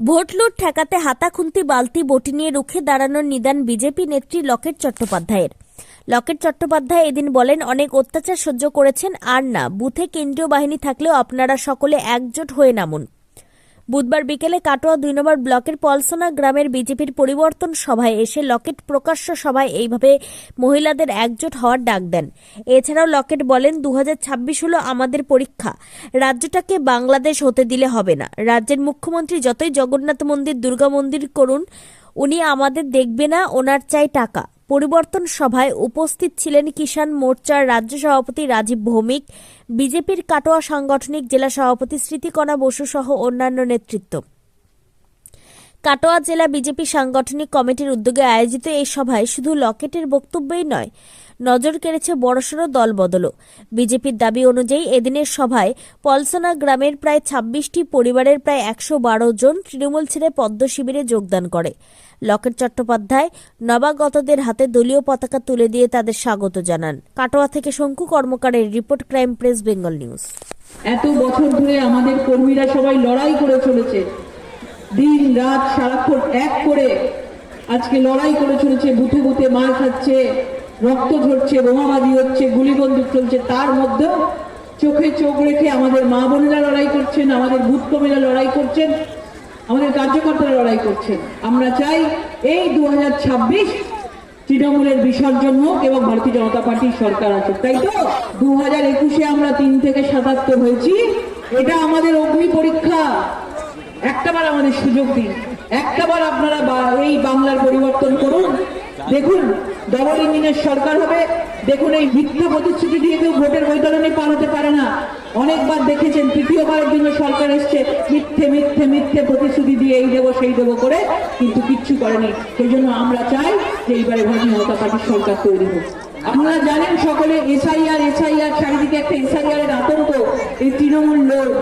Vote লুট ঠেকাতে হাতা খুন্তি বালতি বটি নিয়ে রুখে দাঁড়ানোর নিদান বিজেপি নেত্রী লকেট চট্টোপাধ্যায়ের। লকেট চট্টোপাধ্যায় এদিন বলেন, অনেক অত্যাচার সহ্য করেছেন আর না। বুথে কেন্দ্রীয় বাহিনী থাকলেও আপনারা সকলে একজোট হয়ে নামুন। বুধবার বিকেলে কাটোয়া দুই নম্বর ব্লকের পলসোনা গ্রামের বিজেপির পরিবর্তন সভায় এসে লকেট প্রকাশ্য সভায় এইভাবে মহিলাদের একজোট হওয়ার ডাক দেন। এছাড়াও লকেট বলেন দু হাজার ছাব্বিশ হলো আমাদের পরীক্ষা। রাজ্যটাকে বাংলাদেশ হতে দিলে হবে না। রাজ্যের মুখ্যমন্ত্রী যতই জগন্নাথ মন্দির, দুর্গা মন্দির করুন, উনি আমাদের দেখবে না, ওনার চাই টাকা। পরিবর্তন সভায় উপস্থিত ছিলেন কিষাণ মোর্চার রাজ্য সভাপতি রাজীব ভৌমিক, বিজেপির কাটোয়া সাংগঠনিক জেলা সভাপতি স্মৃতিকণা বসু সহ অন্যান্য নেতৃত্ব। কাটোয়া জেলা বিজেপি সাংগঠনিক কমিটির উদ্যোগে আয়োজিত এই সভায় শুধু লকেটের বক্তব্যই নয়, নজর কেড়েছে বড়সড় দলবদলও। বিজেপির দাবি অনুযায়ী এদিনের সভায় পলসনা গ্রামের প্রায় ছাব্বিশটি পরিবারের প্রায় একশো বারো জন তৃণমূল ছেড়ে পদ্ম শিবিরে যোগদান করে। লকেট চট্টোপাধ্যায় নবাগতদের হাতে দলীয় পতাকা তুলে দিয়ে তাদের স্বাগত জানান। কাটোয়া থেকে Shanku কর্মকারের report crime press, Bengal news. এত বছর ধরে আমাদের কর্মীরা সবাই লড়াই করে চলেছে। দিন রাত সারাক্ষণ এক করে আজকে লড়াই করে চলেছে, বুথে বুথে মার খাচ্ছে, রক্ত ঝরছে, বোমাবাজি হচ্ছে গুলি বন্দুক চলছে, তার মধ্যেও চোখে চোখ রেখে আমাদের মা বোনেরা লড়াই করছেন, আমাদের বুথ কর্মীরা লড়াই করছেন, আমাদের কার্যকর্তারা লড়াই করছেন। আমরা চাই এই দু হাজার ছাব্বিশ তৃণমূলের বিসর্জন হোক এবং ভারতীয় জনতা পার্টির সরকার আছে তাই তো? দু হাজার একুশে আমরা তিন থেকে সাতাত্তর হয়েছি, এটা আমাদের অগ্নি পরীক্ষা। একটাবার আমাদের সুযোগ দিন। একটাবার আপনারা এই বাংলার পরিবর্তন করুন। দেখুন ডবল ইঞ্জিনের সরকার হবে। দেখুন, এই মিথ্যা প্রতিশ্রুতি দিয়ে কেউ ভোটের বৈতরণে পার হতে পারে না। অনেকবার দেখেছেন, তৃতীয়বারের জন্য সরকার এসছে, মিথ্যে মিথ্যে মিথ্যে প্রতিশ্রুতি দিয়ে এই দেবো, সেই দেবো করে, কিন্তু কিচ্ছু করেনি। সেই জন্য আমরা চাই যে এইবারে ভারতীয় জনতা পার্টির সরকার তৈরি হোক। আপনারা জানেন সকলে এসআইআর এসআইআর, চারিদিকে একটা এসআইআর এর আতঙ্ক। এই তৃণমূল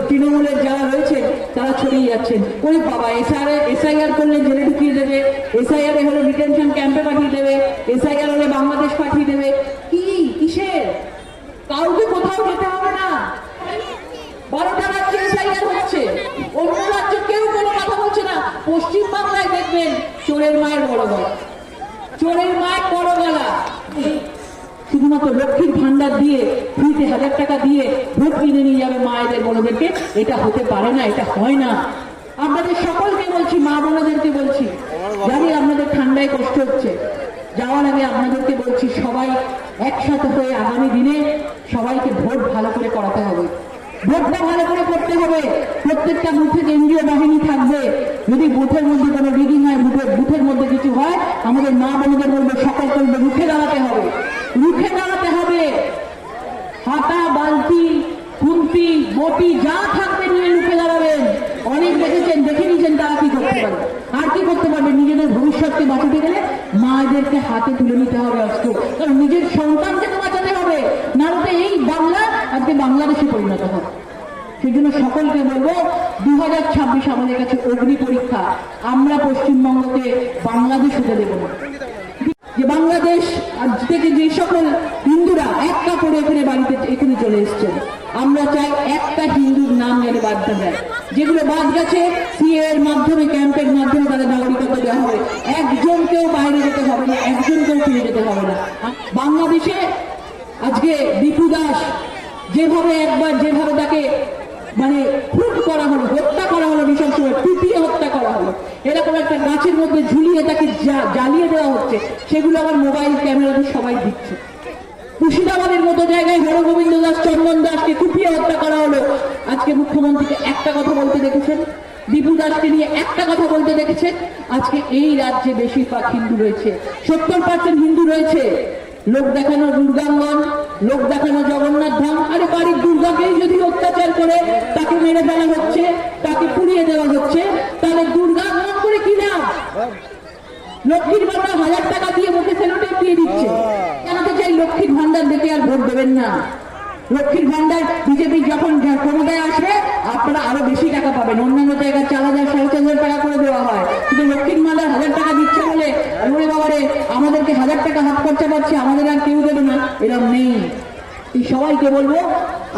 তৃণমূলের যারা রয়েছে তারা ছড়িয়ে যাচ্ছেন। ওই বাবা এসআর এসআইআর করলে জেলে ঢুকিয়ে দেবে। এসআইআর হলে ডিটেনশন ক্যাম্পে পাঠিয়ে দেবে। এসআইআর হলে বাংলাদেশ পাঠিয়ে দেবে। কি? কিসের? কাউকে কোথাও যেতে হবে না। বারোটা রাজ্যে এসআইআর হচ্ছে। অন্য রাজ্যে কেউ কোনো কথা বলছে না। পশ্চিম বাংলায় দেখবেন, চোরের মায়ের বড় গলা। চোরের মায়ের বড় গলা। শুধুমাত্র লক্ষ্মীর ভান্ডার দিয়ে ফ্রিতে হাজার টাকা দিয়ে ভোট কিনে নিয়ে যাবে মায়েদের বোনদেরকে এটা হতে পারে না, এটা হয় না। আপনাদের সকলকে বলছি, মা বোনদেরকে বলছি, জানি আপনাদের ঠান্ডায় কষ্ট হচ্ছে। যাওয়ার আগে আপনাদেরকে বলছি, সবাই একসাথে হয়ে আগামী দিনে সবাইকে ভোট ভালো করে করাতে হবে। ভোটটা ভালো করে করতে হবে। প্রত্যেকটা বুথে কেন্দ্রীয় বাহিনী থাকবে। যদি বুথের মধ্যে কোনো রিডিং হয় বুথের বুথের মধ্যে কিছু হয়, আমাদের মা বোনদের বলব সকল করবে রুখে দাঁড়াতে হবে। রুখে হবে হাতা, বালতি, খুন্তি, বটি, যা থাকবে নিয়ে রুখে দাঁড়াবেন। অনেক দেখেছেন, দেখে নিয়েছেন তারা কি করতে পারবে আর কি করতে পারবে? নিজেদের ভবিষ্যৎকে বাঁচাতে গেলে মায়েদেরকে হাতে তুলে নিতে হবে অস্ত্র কারণ নিজের সন্তানকে তো বাঁচাতে হবে। নাহলে এই বাংলা আজকে বাংলাদেশে পরিণত হবে সেই জন্য সকলকে বলব দু হাজার ছাব্বিশ আমাদের কাছে অগ্নি পরীক্ষা। আমরা পশ্চিমবঙ্গকে বাংলাদেশ হতে দেবো যে বাংলাদেশ আজ থেকে যে সকল হিন্দুরা এক কাপড়ে চলে এসছেন আমরা চাই একটা হিন্দুর নাম যেন বাদ যায়। যেগুলো বাদ গেছে সিএ এর মাধ্যমে, ক্যাম্পের মাধ্যমে তাদের নাগরিকত্ব দেওয়া হবে। একজনকেও বাইরে যেতে হবে না, একজনকেও ফিরে যেতে হবে না। বাংলাদেশে আজকে দীপু দাস যেভাবে একবার যেভাবে তাকে মানে খুন করা হলো, হত্যা করা হলো ভীষণ সময় পিটিয়ে হত্যা করা হলো। এরকম একটা গাছের মধ্যে ঝুলিয়ে তাকে জ্বালিয়ে দেওয়া হচ্ছে। সেগুলো আবার মোবাইল ক্যামেরাতে সবাই দিচ্ছে। মুর্শিদাবাদের মতো জায়গায় হরগোবিন্দ দাস, চন্দন দাসকে কুপিয়ে হত্যা করা হলো। আজকে মুখ্যমন্ত্রীকে একটা কথা বলতে দেখেছেন? দীপু দাসকে নিয়ে একটা কথা বলতে দেখেছেন? আজকে এই রাজ্যে বেশিরভাগ হিন্দু রয়েছে। সত্তর পার্সেন্ট হিন্দু রয়েছে। লোক দেখানো দুর্গাঙ্গন, লোক দেখানো জগন্নাথ ধাম, আরে বাড়ির দুর্গাকেই যদি অত্যাচার করে, তাকে মেরে ফেলা হচ্ছে, তাকে পুড়িয়ে দেওয়া হচ্ছে, তাহলে দুর্গাঙ্গন করে কি নাম লক্ষ্মীর ভান্ডার হাজার টাকা দিয়ে মুখে সেলোটেপ দিয়ে দিচ্ছে। জানাতে চাই লক্ষ্মীর ভান্ডার দেখে আর ভোট দেবেন না? লক্ষ্মীর ভান্ডার বিজেপি যখন ক্ষমতায় আসবে আপনারা আরও বেশি টাকা পাবেন। অন্যান্য জায়গায় চার হাজার সাড়ে চার হাজার টাকা করে দেওয়া হয়। কিন্তু লক্ষ্মীর ভান্ডার হাজার টাকা দিচ্ছে বলে ওরে বাবারে আমাদেরকে হাজার টাকা হাত খরচা পাচ্ছে আমাদের আর কেউ দেবে না। এরকম নেই। সবাইকে বলব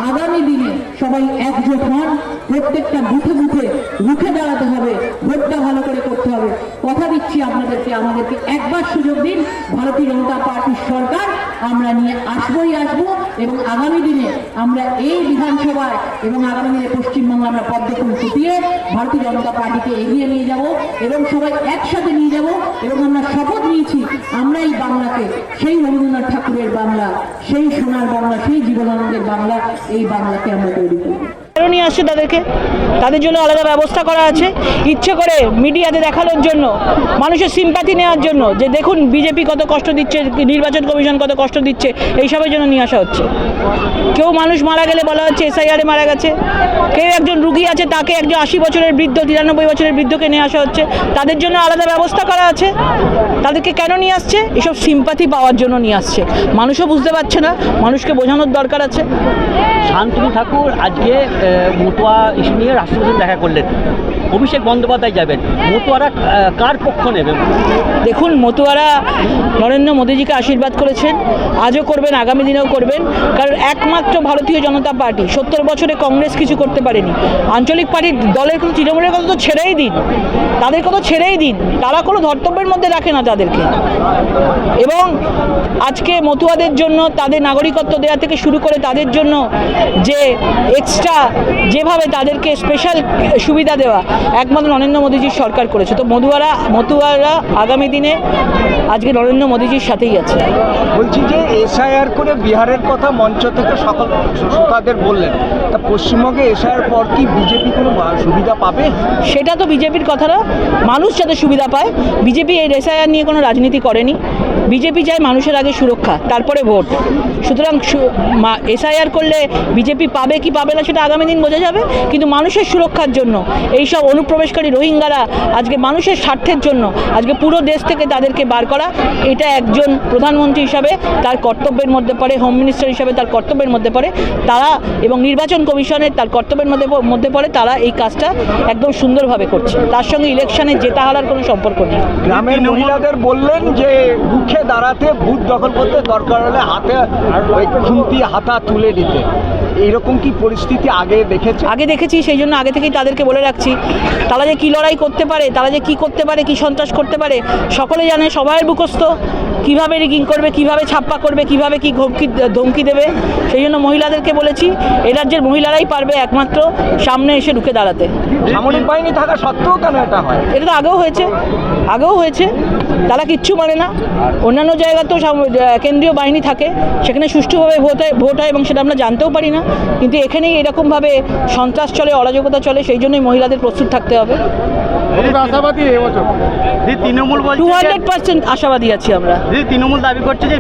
আগামী দিনে সবাই একজোট হন, প্রত্যেকটা বুথে বুথে রুখে দাঁড়াতে হবে, ভোটটা ভালো করে করতে হবে। কথা দিচ্ছি আপনাদেরকে, আমাদেরকে একবার সুযোগ দিন, ভারতীয় জনতা পার্টির সরকার, আমরা নিয়ে আসবই আসব এবং আগামী দিনে আমরা এই বিধানসভায় এবং আগামী দিনে পশ্চিমবঙ্গে আমরা পদ্মফুল ফুটিয়ে ভারতীয় জনতা পার্টিকে এগিয়ে নিয়ে যাব এবং সবাই একসাথে নিয়ে যাব এবং আমরা শপথ নিয়েছি আমরা এই বাংলাকে সেই রবীন্দ্রনাথ ঠাকুরের বাংলা, সেই সোনার বাংলা, সেই জীবনানন্দের বাংলা, এই বাংলাকে আমরা তৈরি করব। কেন নিয়ে আসছে তাদেরকে। তাদের জন্য আলাদা ব্যবস্থা করা আছে। ইচ্ছে করে মিডিয়াতে দেখানোর জন্য, মানুষের সিম্পাথি নেওয়ার জন্য যে দেখুন বিজেপি কত কষ্ট দিচ্ছে, নির্বাচন কমিশন কত কষ্ট দিচ্ছে, এইসবের জন্য নিয়ে আসা হচ্ছে। কেউ মানুষ মারা গেলে বলা হচ্ছে এসআইআরে মারা গেছে। কেউ একজন রুগী আছে, তাকে একজন আশি বছরের বৃদ্ধ, তিরানব্বই বছরের বৃদ্ধকে নিয়ে আসা হচ্ছে। তাদের জন্য আলাদা ব্যবস্থা করা আছে। তাদেরকে কেন নিয়ে আসছে? এসব সিম্পাথি পাওয়ার জন্য নিয়ে আসছে। মানুষও বুঝতে পারছে না, মানুষকে বোঝানোর দরকার আছে। শান্তনু ঠাকুর, আজকে মতুয়া ইস্যু নিয়ে রাষ্ট্রপতির দেখা করলেন অভিষেক বন্দ্যোপাধ্যায় যাবেন, মতুয়ারা কার পক্ষ নেবেন? দেখুন, মতুয়ারা নরেন্দ্র মোদীজিকে আশীর্বাদ করেছেন, আজও করবেন, আগামী দিনেও করবেন, কারণ একমাত্র ভারতীয় জনতা পার্টি, সত্তর বছরে কংগ্রেস কিছু করতে পারেনি। আঞ্চলিক পার্টির দলের কোনো তৃণমূলের কথা তো ছেড়েই দিন, তাদের কথা ছেড়েই দিন, তারা কোনো ধর্তব্যের মধ্যে রাখে না তাদেরকে। এবং আজকে মতুয়াদের জন্য, তাদের নাগরিকত্ব দেওয়া থেকে শুরু করে তাদের জন্য যে এক্সট্রা যেভাবে তাদেরকে স্পেশাল সুবিধা দেওয়া একমাত্র নরেন্দ্র মোদীজির সরকার করেছে। তো মধুয়ারা মতুয়ারা আগামী দিনে আজকে নরেন্দ্র মোদীজির সাথেই আছে। বলছি যে এসআইআর করে বিহারের কথা মঞ্চ থেকে সকল শ্রোতাদের বললেন। তা পশ্চিমবঙ্গে এসআইআর পর কি বিজেপি কোনো সুবিধা পাবে? সেটা তো বিজেপির কথা না। মানুষ যাতে সুবিধা পায় বিজেপি এই এসআইআর নিয়ে কোনো রাজনীতি করেনি। বিজেপি চায় মানুষের আগে সুরক্ষা তারপরে ভোট। সুতরাং এসআইআর করলে বিজেপি পাবে কি পাবে না সেটা আগামী দিন বোঝা যাবে কিন্তু মানুষের সুরক্ষার জন্য এই সব অনুপ্রবেশকারী রোহিঙ্গারা আজকে মানুষের স্বার্থের জন্য আজকে পুরো দেশ থেকে তাদেরকে বার করা এটা একজন প্রধানমন্ত্রী হিসাবে তার কর্তব্যের মধ্যে পড়ে হোম মিনিস্টার হিসাবে তার কর্তব্যের মধ্যে পড়ে তারা এবং নির্বাচন কমিশনের তার কর্তব্যের মধ্যে মধ্যে পড়ে তারা এই কাজটা একদম সুন্দরভাবে করছে। তার সঙ্গে ইলেকশনে জেতা হারার কোনো সম্পর্ক নেই। গ্রামের মহিলাদের বললেন যে রুখে দাঁড়াতে ভূত দখল করতে দরকার হলে হাতে, ওই খুন্তি, হাতা তুলে দিতে। এইরকম কি পরিস্থিতি আগে দেখেছি? আগে দেখেছি, সেই জন্য আগে থেকেই তাদেরকে বলে রাখছি। তারা যে কী লড়াই করতে পারে, তারা যে কী করতে পারে, কী সন্ত্রাস করতে পারে, সকলে জানে, সবাই মুখস্থ। কীভাবে রিগিং করবে কীভাবে ছাপ্পা করবে কীভাবে কী ধমকি ধমকি দেবে সেই জন্য মহিলাদেরকে বলেছি এ রাজ্যের মহিলারাই পারবে একমাত্র সামনে এসে ঢুকে দাঁড়াতে। সামরিক বাহিনী থাকা সত্ত্বেও কেন এটা হয়? এটা তো আগেও হয়েছে আগেও হয়েছে তারা কিচ্ছু মানে না। অন্যান্য জায়গাতেও কেন্দ্রীয় বাহিনী থাকে সেখানে সুষ্ঠুভাবে ভোট হয় ভোট হয় এবং সেটা আমরা জানতেও পারি না। কিন্তু এখানেই এরকমভাবে সন্ত্রাস চলে অরাজকতা চলে সেই জন্যই মহিলাদের প্রস্তুত থাকতে হবে। আশাবাদী এবছর তৃণমূল টু হান্ড্রেড পার্সেন্ট আশাবাদী আছি আমরা। তৃণমূল দাবি করছে যে